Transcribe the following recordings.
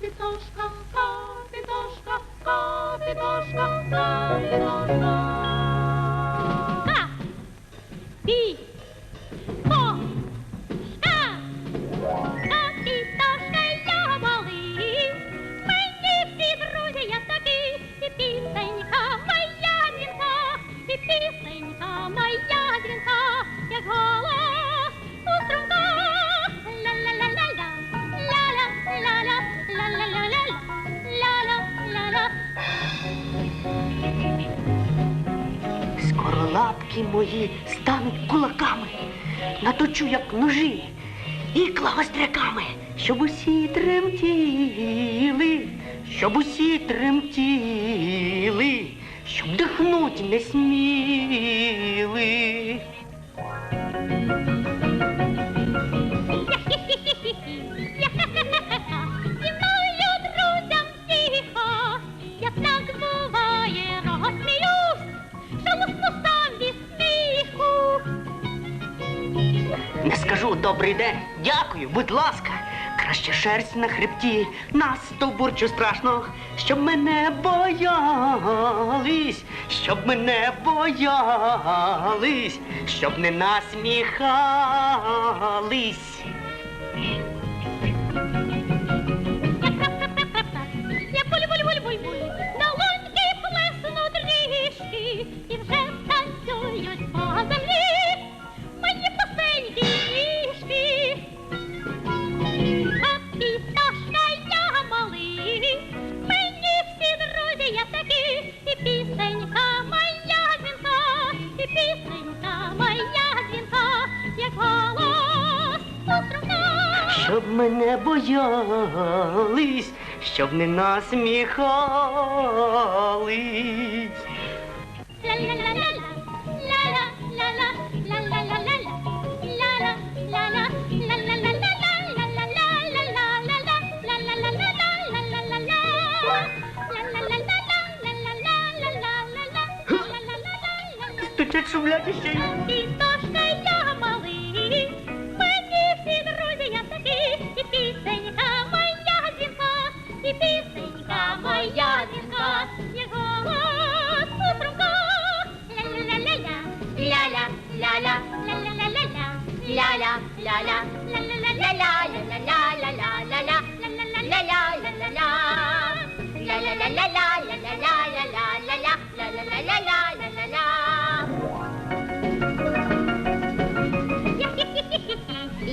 Καβιτόσκα, καβιτόσκα, καβιτόσκα, καβιτόσκα. Лапки мої стануть кулаками, наточу, як ножі, ікла гостряками, щоб усі тремтіли, щоб усі тремтіли, щоб дихнуть не сміли. Не скажу добрий день, дякую, будь ласка. Краще шерсть на хребті, нас стовбурчу страшно, щоб мене боялись, щоб мене боялись, щоб не насміхались. Щоб мене боялись, щоб не насміхались. Стучать шумлять ще й.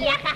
Yeah.